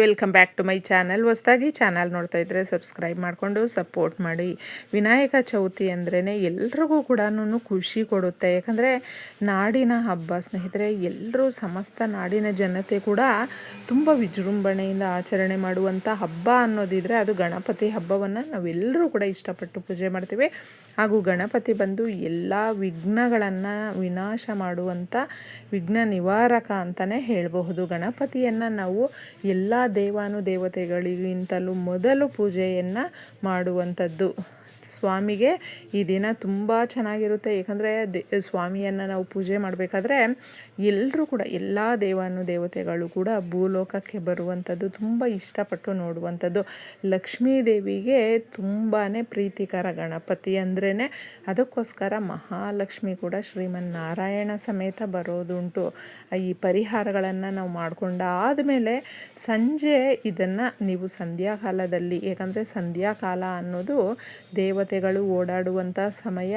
Welcome back to my channel. ಹೊಸ್ದಾಗಿ channel ನೋಡ್ತಾ ಇದ್ರೆ ಸಬ್ಸ್ಕ್ರೈಬ್ ಮಾಡಿಕೊಂಡು ಸಪೋರ್ಟ್ ಮಾಡಿ. ವಿನಾಯಕ ಚೌತಿ ಅಂದ್ರೇ ಎಲ್ರಿಗೂ ಕೂಡ ಖುಷಿ ಕೊಡುತ್ತೆ. ಯಾಕಂದರೆ ನಾಡಿನ ಹಬ್ಬ ಸ್ನೇಹಿತರೆ ಎಲ್ಲರೂ ಸಮಸ್ತ ನಾಡಿನ ಜನತೆ ಕೂಡ ತುಂಬ ವಿಜೃಂಭಣೆಯಿಂದ ಆಚರಣೆ ಮಾಡುವಂಥ ಹಬ್ಬ ಅನ್ನೋದಿದ್ರೆ ಅದು ಗಣಪತಿ ಹಬ್ಬವನ್ನು ನಾವೆಲ್ಲರೂ ಕೂಡ ಇಷ್ಟಪಟ್ಟು ಪೂಜೆ ಮಾಡ್ತೀವಿ. ಹಾಗೂ ಗಣಪತಿ ಬಂದು ಎಲ್ಲ ವಿಘ್ನಗಳನ್ನು ವಿನಾಶ ಮಾಡುವಂಥ ವಿಘ್ನ ನಿವಾರಕ ಅಂತಲೇ ಹೇಳಬಹುದು. ಗಣಪತಿಯನ್ನು ನಾವು ಎಲ್ಲ ದೇವಾನುದೇವತೆಗಳಿಗಿಂತಲೂ ಮೊದಲು ಪೂಜೆಯನ್ನು ಮಾಡುವಂಥದ್ದು. ಸ್ವಾಮಿಗೆ ಈ ದಿನ ತುಂಬ ಚೆನ್ನಾಗಿರುತ್ತೆ. ಏಕೆಂದರೆ ದೇ, ಸ್ವಾಮಿಯನ್ನು ನಾವು ಪೂಜೆ ಮಾಡಬೇಕಾದ್ರೆ ಎಲ್ಲರೂ ಕೂಡ, ಎಲ್ಲ ದೇವಾನು ದೇವತೆಗಳು ಕೂಡ ಭೂಲೋಕಕ್ಕೆ ಬರುವಂಥದ್ದು ತುಂಬ ಇಷ್ಟಪಟ್ಟು ನೋಡುವಂಥದ್ದು. ಲಕ್ಷ್ಮೀ ದೇವಿಗೆ ತುಂಬಾ ಪ್ರೀತಿಕರ ಗಣಪತಿ ಅಂದ್ರೇ ಅದಕ್ಕೋಸ್ಕರ ಮಹಾಲಕ್ಷ್ಮಿ ಕೂಡ ಶ್ರೀಮನ್ನಾರಾಯಣ ಸಮೇತ ಬರೋದುಂಟು. ಈ ಪರಿಹಾರಗಳನ್ನು ನಾವು ಮಾಡಿಕೊಂಡಾದಮೇಲೆ ಸಂಜೆ ಇದನ್ನು ನೀವು ಸಂಧ್ಯಾಕಾಲದಲ್ಲಿ, ಏಕೆಂದರೆ ಸಂಧ್ಯಾಕಾಲ ಅನ್ನೋದು ದೇವ ದೇವತೆಗಳು ಓಡಾಡುವಂಥ ಸಮಯ.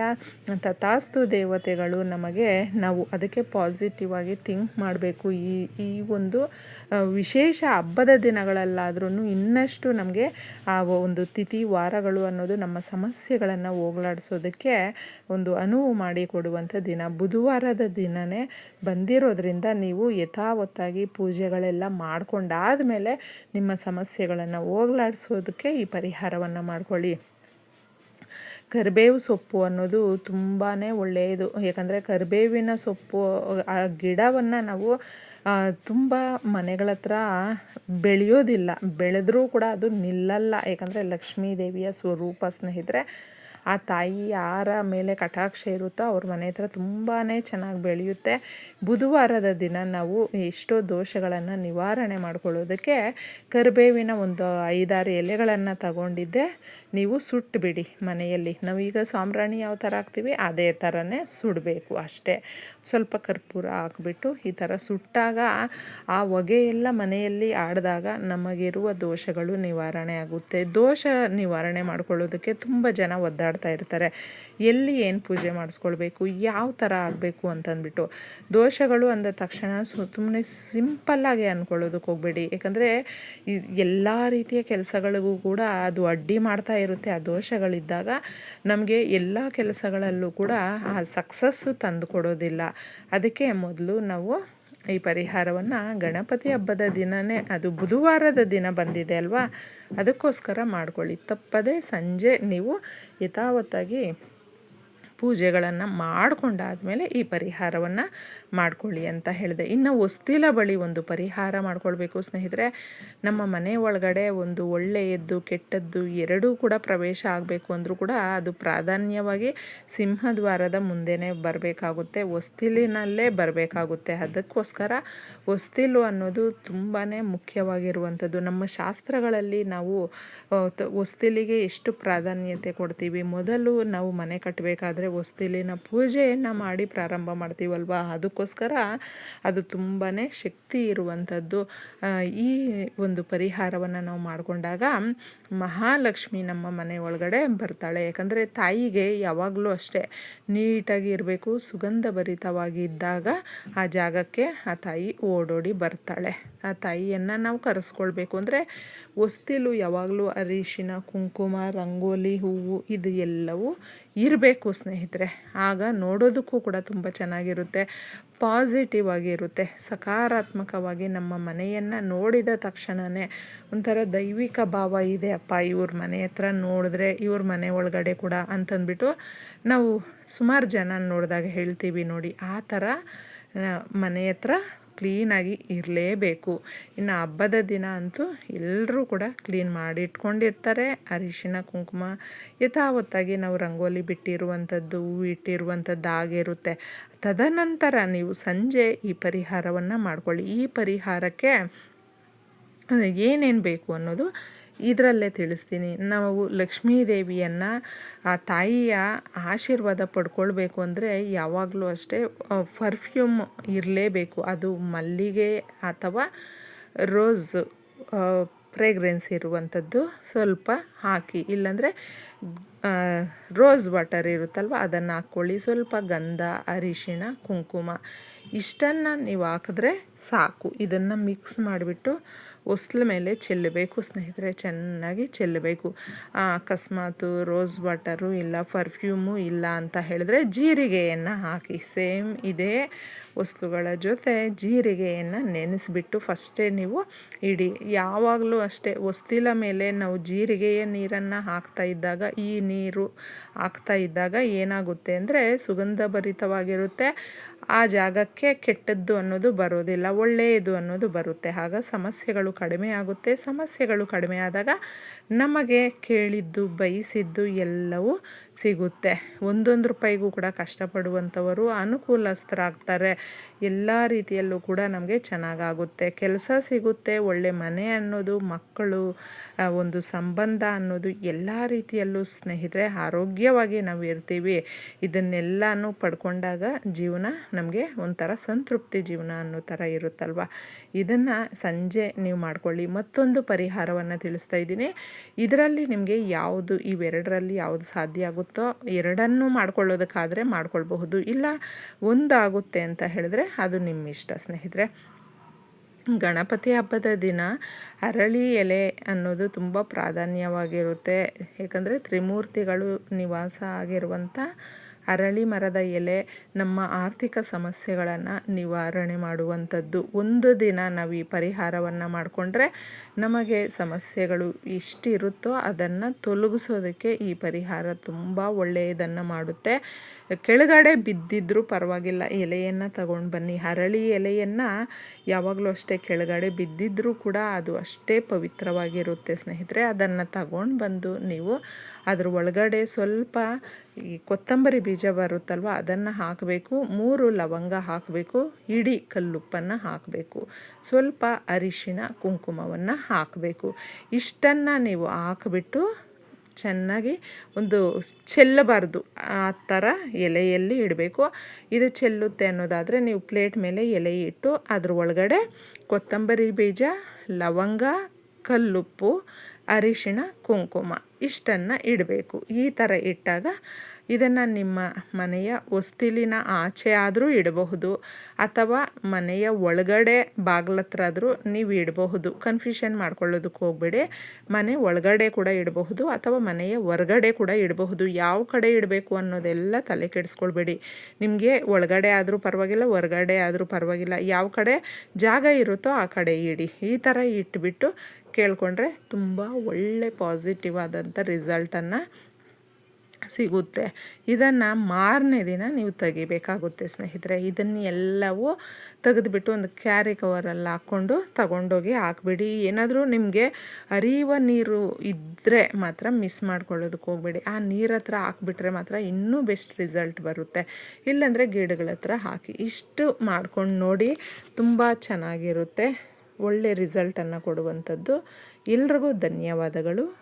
ತಥಾಸ್ತು ದೇವತೆಗಳು ನಮಗೆ ನಾವು ಅದಕ್ಕೆ ಪಾಸಿಟಿವ್ ಆಗಿ ಥಿಂಕ್ ಮಾಡಬೇಕು. ಈ ಈ ಒಂದು ವಿಶೇಷ ಹಬ್ಬದ ದಿನಗಳಲ್ಲಾದ್ರೂ ಇನ್ನಷ್ಟು ನಮಗೆ ಆ ಒಂದು ತಿಥಿ ವಾರಗಳು ಅನ್ನೋದು ನಮ್ಮ ಸಮಸ್ಯೆಗಳನ್ನು ಹೋಗಲಾಡಿಸೋದಕ್ಕೆ ಒಂದು ಅನುವು ಮಾಡಿಕೊಡುವಂಥ ದಿನ. ಬುಧವಾರದ ದಿನವೇ ಬಂದಿರೋದ್ರಿಂದ ನೀವು ಯಥಾವತ್ತಾಗಿ ಪೂಜೆಗಳೆಲ್ಲ ಮಾಡ್ಕೊಂಡಾದಮೇಲೆ ನಿಮ್ಮ ಸಮಸ್ಯೆಗಳನ್ನು ಹೋಗಲಾಡಿಸೋದಕ್ಕೆ ಈ ಪರಿಹಾರವನ್ನು ಮಾಡ್ಕೊಳ್ಳಿ. ಕರಿಬೇವು ಸೊಪ್ಪು ಅನ್ನೋದು ತುಂಬಾ ಒಳ್ಳೆಯದು. ಯಾಕಂದರೆ ಕರಿಬೇವಿನ ಸೊಪ್ಪು, ಆ ಗಿಡವನ್ನು ನಾವು ತುಂಬ ಮನೆಗಳ ಹತ್ರ ಬೆಳೆಯೋದಿಲ್ಲ. ಬೆಳೆದ್ರೂ ಕೂಡ ಅದು ನಿಲ್ಲಲ್ಲ. ಯಾಕಂದರೆ ಲಕ್ಷ್ಮೀ ದೇವಿಯ ಸ್ವರೂಪ ಸ್ನೇಹಿತರೆ ಆ ತಾಯಿ ಯಾರ ಮೇಲೆ ಕಟಾಕ್ಷ ಇರುತ್ತೋ ಅವ್ರ ಮನೆ ಹತ್ರ ತುಂಬಾ ಚೆನ್ನಾಗಿ ಬೆಳೆಯುತ್ತೆ. ಬುಧವಾರದ ದಿನ ನಾವು ಎಷ್ಟೋ ದೋಷಗಳನ್ನು ನಿವಾರಣೆ ಮಾಡ್ಕೊಳ್ಳೋದಕ್ಕೆ ಕರಿಬೇವಿನ ಒಂದು ಐದಾರು ಎಲೆಗಳನ್ನು ತಗೊಂಡಿದ್ದೆ. ನೀವು ಸುಟ್ಟುಬಿಡಿ ಮನೆಯಲ್ಲಿ. ನಾವೀಗ ಸಾಂಬ್ರಾಣಿ ಯಾವ ಥರ ಹಾಕ್ತೀವಿ, ಅದೇ ಥರನೇ ಸುಡಬೇಕು ಅಷ್ಟೇ. ಸ್ವಲ್ಪ ಕರ್ಪೂರ ಹಾಕ್ಬಿಟ್ಟು ಈ ಥರ ಸುಟ್ಟಾಗ ಆ ಹೊಗೆಯೆಲ್ಲ ಮನೆಯಲ್ಲಿ ಆಡಿದಾಗ ನಮಗಿರುವ ದೋಷಗಳು ನಿವಾರಣೆ ಆಗುತ್ತೆ. ದೋಷ ನಿವಾರಣೆ ಮಾಡ್ಕೊಳ್ಳೋದಕ್ಕೆ ತುಂಬ ಜನ ಒದ್ದಾಡ್ತಾ ಇರ್ತಾರೆ. ಎಲ್ಲಿ ಏನು ಪೂಜೆ ಮಾಡಿಸ್ಕೊಳ್ಬೇಕು, ಯಾವ ಥರ ಆಗಬೇಕು ಅಂತಂದ್ಬಿಟ್ಟು ದೋಷಗಳು ಅಂದ ತಕ್ಷಣ ಸುಮ್ಮನೆ ಸಿಂಪಲ್ಲಾಗಿ ಅಂದ್ಕೊಳ್ಳೋದಕ್ಕೆ ಹೋಗಬೇಡಿ. ಯಾಕಂದರೆ ಎಲ್ಲ ರೀತಿಯ ಕೆಲಸಗಳಿಗೂ ಕೂಡ ಅದು ಅಡ್ಡಿ ಮಾಡ್ತಾ ಇರುತ್ತೆ. ಆ ದೋಷಗಳಿದ್ದಾಗ ನಮಗೆ ಎಲ್ಲ ಕೆಲಸಗಳಲ್ಲೂ ಕೂಡ ಆ ಸಕ್ಸಸ್ಸು ತಂದು ಕೊಡೋದಿಲ್ಲ. ಅದಕ್ಕೆ ಮೊದಲು ನಾವು ಈ ಪರಿಹಾರವನ್ನು ಗಣಪತಿ ಹಬ್ಬದ ದಿನವೇ ಅದು ಬುಧವಾರದ ದಿನ ಬಂದಿದೆ ಅಲ್ವಾ? ಅದಕ್ಕೋಸ್ಕರ ಮಾಡ್ಕೊಳ್ಳಿ. ತಪ್ಪದೆ ಸಂಜೆ ನೀವು ಯಥಾವತ್ತಾಗಿ ಪೂಜೆಗಳನ್ನು ಮಾಡಿಕೊಂಡಾದಮೇಲೆ ಈ ಪರಿಹಾರವನ್ನು ಮಾಡ್ಕೊಳ್ಳಿ ಅಂತ ಹೇಳಿದೆ. ಇನ್ನು ಹೊಸ್ತಿಲ ಬಳಿ ಒಂದು ಪರಿಹಾರ ಮಾಡಿಕೊಳ್ಬೇಕು ಸ್ನೇಹಿತರೆ. ನಮ್ಮ ಮನೆ ಒಳಗಡೆ ಒಂದು ಒಳ್ಳೆಯದ್ದು, ಕೆಟ್ಟದ್ದು ಎರಡೂ ಕೂಡ ಪ್ರವೇಶ ಆಗಬೇಕು ಅಂದರೂ ಕೂಡ ಅದು ಪ್ರಾಧಾನ್ಯವಾಗಿ ಸಿಂಹದ್ವಾರದ ಮುಂದೆನೇ ಬರಬೇಕಾಗುತ್ತೆ. ಹೊಸ್ತಿಲಿನಲ್ಲೇ ಬರಬೇಕಾಗುತ್ತೆ. ಅದಕ್ಕೋಸ್ಕರ ಹೊಸ್ತಿಲು ಅನ್ನೋದು ತುಂಬಾ ಮುಖ್ಯವಾಗಿರುವಂಥದ್ದು. ನಮ್ಮ ಶಾಸ್ತ್ರಗಳಲ್ಲಿ ನಾವು ಹೊಸ್ತಿಲಿಗೆ ಎಷ್ಟು ಪ್ರಾಧಾನ್ಯತೆ ಕೊಡ್ತೀವಿ? ಮೊದಲು ನಾವು ಮನೆ ಕಟ್ಟಬೇಕಾದ್ರೆ ಹೊಸ್ತಿಲಿನ ಪೂಜೆಯನ್ನು ಮಾಡಿ ಪ್ರಾರಂಭ ಮಾಡ್ತೀವಲ್ವ? ಅದಕ್ಕೋಸ್ಕರ ಅದು ತುಂಬಾ ಶಕ್ತಿ ಇರುವಂಥದ್ದು. ಈ ಒಂದು ಪರಿಹಾರವನ್ನು ನಾವು ಮಾಡಿಕೊಂಡಾಗ ಮಹಾಲಕ್ಷ್ಮಿ ನಮ್ಮ ಮನೆ ಒಳಗಡೆ ಬರ್ತಾಳೆ. ಯಾಕಂದರೆ ತಾಯಿಗೆ ಯಾವಾಗಲೂ ಅಷ್ಟೇ ನೀಟಾಗಿ ಇರಬೇಕು ಸುಗಂಧ ಭರಿತವಾಗಿದ್ದಾಗ ಆ ಜಾಗಕ್ಕೆ ಆ ತಾಯಿ ಓಡೋಡಿ ಬರ್ತಾಳೆ. ಆ ತಾಯಿಯನ್ನು ನಾವು ಕರೆಸ್ಕೊಳ್ಬೇಕು. ಅಂದರೆ ಹೊಸ್ತಿಲು ಯಾವಾಗಲೂ ಅರಿಶಿನ, ಕುಂಕುಮ, ರಂಗೋಲಿ, ಹೂವು ಇದು ಎಲ್ಲವೂ ಇರಬೇಕು ಸ್ನೇಹಿತರೆ. ಆಗ ನೋಡೋದಕ್ಕೂ ಕೂಡ ತುಂಬ ಚೆನ್ನಾಗಿರುತ್ತೆ. ಪಾಸಿಟಿವ್ ಆಗಿರುತ್ತೆ. ಸಕಾರಾತ್ಮಕವಾಗಿ ನಮ್ಮ ಮನೆಯನ್ನು ನೋಡಿದ ತಕ್ಷಣವೇ ಒಂಥರ ದೈವಿಕ ಭಾವ ಇದೆ, ಅಪ್ಪ, ಇವ್ರ ಮನೆ ಹತ್ರ ನೋಡಿದ್ರೆ ಇವ್ರ ಮನೆ ಒಳಗಡೆ ಕೂಡ ಅಂತಂದ್ಬಿಟ್ಟು ನಾವು ಸುಮಾರು ಜನ ನೋಡಿದಾಗ ಹೇಳ್ತೀವಿ ನೋಡಿ. ಆ ಥರ ಮನೆ ಹತ್ರ ಕ್ಲೀನಾಗಿ ಇರಲೇಬೇಕು. ಇನ್ನು ಹಬ್ಬದ ದಿನ ಅಂತೂ ಎಲ್ಲರೂ ಕೂಡ ಕ್ಲೀನ್ ಮಾಡಿ ಇಟ್ಕೊಂಡಿರ್ತಾರೆ ಅರಿಶಿನ, ಕುಂಕುಮ ಯಥಾವತ್ತಾಗಿ ನಾವು ರಂಗೋಲಿ ಬಿಟ್ಟಿರುವಂಥದ್ದು, ಹೂವು ಇಟ್ಟಿರುವಂಥದ್ದು ಆಗಿರುತ್ತೆ. ತದನಂತರ ನೀವು ಸಂಜೆ ಈ ಪರಿಹಾರವನ್ನು ಮಾಡ್ಕೊಳ್ಳಿ. ಈ ಪರಿಹಾರಕ್ಕೆ ಏನೇನು ಬೇಕು ಅನ್ನೋದು ಇದರಲ್ಲೇ ತಿಳಿಸ್ತೀನಿ. ನಾವು ಲಕ್ಷ್ಮೀ ದೇವಿಯನ್ನು ಆ ತಾಯಿಯ ಆಶೀರ್ವಾದ ಪಡ್ಕೊಳ್ಬೇಕು ಅಂದರೆ ಯಾವಾಗಲೂ ಅಷ್ಟೇ ಪರ್ಫ್ಯೂಮ್ ಇರಲೇಬೇಕು. ಅದು ಮಲ್ಲಿಗೆ ಅಥವಾ ರೋಸ್ ಫ್ರೇಗ್ರೆನ್ಸ್ ಇರುವಂಥದ್ದು ಸ್ವಲ್ಪ ಹಾಕಿ. ಇಲ್ಲಾಂದರೆ ರೋಸ್ ವಾಟರ್ ಇರುತ್ತಲ್ವ, ಅದನ್ನು ಹಾಕ್ಕೊಳ್ಳಿ. ಸ್ವಲ್ಪ ಗಂಧ, ಅರಿಶಿಣ, ಕುಂಕುಮ, ಇಷ್ಟನ್ನು ನೀವು ಹಾಕಿದ್ರೆ ಸಾಕು. ಇದನ್ನು ಮಿಕ್ಸ್ ಮಾಡಿಬಿಟ್ಟು ಹೊಸ್ಲ ಮೇಲೆ ಚೆಲ್ಲಬೇಕು ಸ್ನೇಹಿತರೆ, ಚೆನ್ನಾಗಿ ಚೆಲ್ಲಬೇಕು. ಅಕಸ್ಮಾತು ರೋಸ್ ವಾಟರು ಇಲ್ಲ ಪರ್ಫ್ಯೂಮು ಇಲ್ಲ ಅಂತ ಹೇಳಿದ್ರೆ ಜೀರಿಗೆಯನ್ನು ಹಾಕಿ. ಸೇಮ್ ಇದೇ ವಸ್ತುಗಳ ಜೊತೆ ಜೀರಿಗೆಯನ್ನು ನೆನೆಸಿಬಿಟ್ಟು ಫಸ್ಟೇ ನೀವು ಇಡಿ. ಯಾವಾಗಲೂ ಅಷ್ಟೇ, ಹೊಸ್ತಿಲ ಮೇಲೆ ನಾವು ಜೀರಿಗೆಯ ನೀರನ್ನು ಹಾಕ್ತಾ ಇದ್ದಾಗ ಈ ನೀರು ಹಾಕ್ತಾ ಇದ್ದಾಗ ಏನಾಗುತ್ತೆ ಅಂದರೆ ಸುಗಂಧಭರಿತವಾಗಿರುತ್ತೆ. ಆ ಜಾಗಕ್ಕೆ ಕೆಟ್ಟದ್ದು ಅನ್ನೋದು ಬರೋದಿಲ್ಲ, ಒಳ್ಳೆಯದು ಅನ್ನೋದು ಬರುತ್ತೆ. ಆಗ ಸಮಸ್ಯೆಗಳು ಕಡಿಮೆ ಆಗುತ್ತೆ. ಸಮಸ್ಯೆಗಳು ಕಡಿಮೆ ಆದಾಗ ನಮಗೆ ಕೇಳಿದ್ದು, ಬಯಸಿದ್ದು ಎಲ್ಲವೂ ಸಿಗುತ್ತೆ. ಒಂದೊಂದು ರೂಪಾಯಿಗೂ ಕೂಡ ಕಷ್ಟಪಡುವಂಥವರು ಅನುಕೂಲಸ್ಥರಾಗ್ತಾರೆ. ಎಲ್ಲ ರೀತಿಯಲ್ಲೂ ಕೂಡ ನಮಗೆ ಚೆನ್ನಾಗಾಗುತ್ತೆ. ಕೆಲಸ ಸಿಗುತ್ತೆ, ಒಳ್ಳೆ ಮನೆ ಅನ್ನೋದು, ಮಕ್ಕಳು ಒಂದು ಸಂಬಂಧ ಅನ್ನೋದು ಎಲ್ಲ ರೀತಿಯಲ್ಲೂ ಸ್ನೇಹಿತರೆ ಆರೋಗ್ಯವಾಗಿ ನಾವು ಇರ್ತೀವಿ ಇದನ್ನೆಲ್ಲನೂ ಪಡ್ಕೊಂಡಾಗ ಜೀವನ ನಮಗೆ ಒಂಥರ ಸಂತೃಪ್ತಿ ಜೀವನ ಅನ್ನೋ ಥರ ಇರುತ್ತಲ್ವ? ಇದನ್ನು ಸಂಜೆ ನೀವು ಮಾಡ್ಕೊಳ್ಳಿ. ಮತ್ತೊಂದು ಪರಿಹಾರವನ್ನು ತಿಳಿಸ್ತಾ ಇದ್ದೀನಿ. ಇದರಲ್ಲಿ ನಿಮಗೆ ಯಾವುದು, ಇವೆರಡರಲ್ಲಿ ಯಾವುದು ಸಾಧ್ಯ ಆಗುತ್ತೋ ಎರಡನ್ನೂ ಮಾಡ್ಕೊಳ್ಳೋದಕ್ಕಾದರೆ ಮಾಡ್ಕೊಳ್ಬಹುದು. ಇಲ್ಲ ಒಂದಾಗುತ್ತೆ ಅಂತ ಹೇಳಿದ್ರೆ ಅದು ನಿಮ್ಮ ಇಷ್ಟ ಸ್ನೇಹಿತರೆ. ಗಣಪತಿ ಹಬ್ಬದ ದಿನ ಅರಳಿ ಎಲೆ ಅನ್ನೋದು ತುಂಬ ಪ್ರಾಧಾನ್ಯವಾಗಿರುತ್ತೆ. ಏಕೆಂದರೆ ತ್ರಿಮೂರ್ತಿಗಳು ನಿವಾಸ ಆಗಿರುವಂಥ ಅರಳಿ ಮರದ ಎಲೆ ನಮ್ಮ ಆರ್ಥಿಕ ಸಮಸ್ಯೆಗಳನ್ನು ನಿವಾರಣೆ ಮಾಡುವಂಥದ್ದು. ಒಂದು ದಿನ ನಾವು ಈ ಪರಿಹಾರವನ್ನು ಮಾಡಿಕೊಂಡ್ರೆ ನಮಗೆ ಸಮಸ್ಯೆಗಳು ಎಷ್ಟಿರುತ್ತೋ ಅದನ್ನು ತೊಲಗಿಸೋದಕ್ಕೆ ಈ ಪರಿಹಾರ ತುಂಬ ಒಳ್ಳೆಯದನ್ನು ಮಾಡುತ್ತೆ. ಕೆಳಗಡೆ ಬಿದ್ದಿದ್ರೂ ಪರವಾಗಿಲ್ಲ, ಎಲೆಯನ್ನು ತಗೊಂಡು ಬನ್ನಿ. ಹರಳಿ ಎಲೆಯನ್ನು ಯಾವಾಗಲೂ ಅಷ್ಟೇ ಕೆಳಗಡೆ ಬಿದ್ದಿದ್ರೂ ಕೂಡ ಅದು ಅಷ್ಟೇ ಪವಿತ್ರವಾಗಿರುತ್ತೆ ಸ್ನೇಹಿತರೆ. ಅದನ್ನು ತಗೊಂಡು ಬಂದು ನೀವು ಅದ್ರ ಒಳಗಡೆ ಸ್ವಲ್ಪ ಈ ಕೊತ್ತಂಬರಿ ಬೀಜ ಬರುತ್ತಲ್ವ, ಅದನ್ನು ಹಾಕಬೇಕು. ಮೂರು ಲವಂಗ ಹಾಕಬೇಕು. ಇಡೀ ಕಲ್ಲುಪ್ಪನ್ನು ಹಾಕಬೇಕು. ಸ್ವಲ್ಪ ಅರಿಶಿಣ ಕುಂಕುಮವನ್ನು ಹಾಕಬೇಕು. ಇಷ್ಟನ್ನು ನೀವು ಹಾಕಿಬಿಟ್ಟು ಚೆನ್ನಾಗಿ ಒಂದು ಚೆಲ್ಲಬಾರ್ದು. ಆ ಥರ ಎಲೆಯಲ್ಲಿ ಇಡಬೇಕು. ಇದು ಚೆಲ್ಲುತ್ತೆ ಅನ್ನೋದಾದರೆ ನೀವು ಪ್ಲೇಟ್ ಮೇಲೆ ಎಲೆ ಇಟ್ಟು ಅದ್ರ ಒಳಗಡೆ ಕೊತ್ತಂಬರಿ ಬೀಜ, ಲವಂಗ ಕಲ್ಲುಪ್ಪು, ಅರಿಶಿಣ, ಕುಂಕುಮ ಇಷ್ಟನ್ನು ಇಡಬೇಕು. ಈ ಥರ ಇಟ್ಟಾಗ ಇದನ್ನು ನಿಮ್ಮ ಮನೆಯ ಹೊಸ್ತಿಲಿನ ಆಚೆ ಆದರೂ ಇಡಬಹುದು, ಅಥವಾ ಮನೆಯ ಒಳಗಡೆ ಬಾಗ್ಲತ್ರ ಆದರೂ ನೀವು ಇಡಬಹುದು. ಕನ್ಫ್ಯೂಷನ್ ಮಾಡ್ಕೊಳ್ಳೋದಕ್ಕೆ ಹೋಗಬೇಡಿ. ಮನೆ ಒಳಗಡೆ ಕೂಡ ಇಡಬಹುದು, ಅಥವಾ ಮನೆಯ ಹೊರಗಡೆ ಕೂಡ ಇಡಬಹುದು. ಯಾವ ಕಡೆ ಇಡಬೇಕು ಅನ್ನೋದೆಲ್ಲ ತಲೆ ಕೆಡಿಸ್ಕೊಳ್ಬೇಡಿ. ನಿಮಗೆ ಒಳಗಡೆ ಆದರೂ ಪರವಾಗಿಲ್ಲ, ಹೊರಗಡೆ ಆದರೂ ಪರವಾಗಿಲ್ಲ. ಯಾವ ಕಡೆ ಜಾಗ ಇರುತ್ತೋ ಆ ಕಡೆ ಇಡಿ. ಈ ಥರ ಇಟ್ಬಿಟ್ಟು ಕೇಳಿಕೊಂಡ್ರೆ ತುಂಬ ಒಳ್ಳೆ ಪಾಸಿಟಿವ್ ಆದಂಥ ರಿಸಲ್ಟನ್ನು ಸಿಗುತ್ತೆ. ಇದನ್ನು ಮಾರನೇ ದಿನ ನೀವು ತೆಗಿಬೇಕಾಗುತ್ತೆ ಸ್ನೇಹಿತರೆ. ಇದನ್ನು ಎಲ್ಲವೂ ತೆಗೆದುಬಿಟ್ಟು ಒಂದು ಕ್ಯಾರಿ ಕವರಲ್ಲಿ ಹಾಕ್ಕೊಂಡು ತಗೊಂಡೋಗಿ ಹಾಕ್ಬಿಡಿ. ಏನಾದರೂ ನಿಮಗೆ ಹರಿಯುವ ನೀರು ಇದ್ದರೆ ಮಾತ್ರ ಮಿಸ್ ಮಾಡ್ಕೊಳ್ಳೋದಕ್ಕೆ ಹೋಗ್ಬೇಡಿ. ಆ ನೀರ ಹತ್ರ ಹಾಕ್ಬಿಟ್ರೆ ಮಾತ್ರ ಇನ್ನೂ ಬೆಸ್ಟ್ ರಿಸಲ್ಟ್ ಬರುತ್ತೆ. ಇಲ್ಲಾಂದರೆ ಗಿಡಗಳ ಹತ್ರ ಹಾಕಿ ಇಷ್ಟು ಮಾಡ್ಕೊಂಡು ನೋಡಿ ತುಂಬ ಚೆನ್ನಾಗಿರುತ್ತೆ. ಒಳ್ಳೆ ರಿಸಲ್ಟನ್ನು ಕೊಡುವಂಥದ್ದು. ಎಲ್ರಿಗೂ ಧನ್ಯವಾದಗಳು.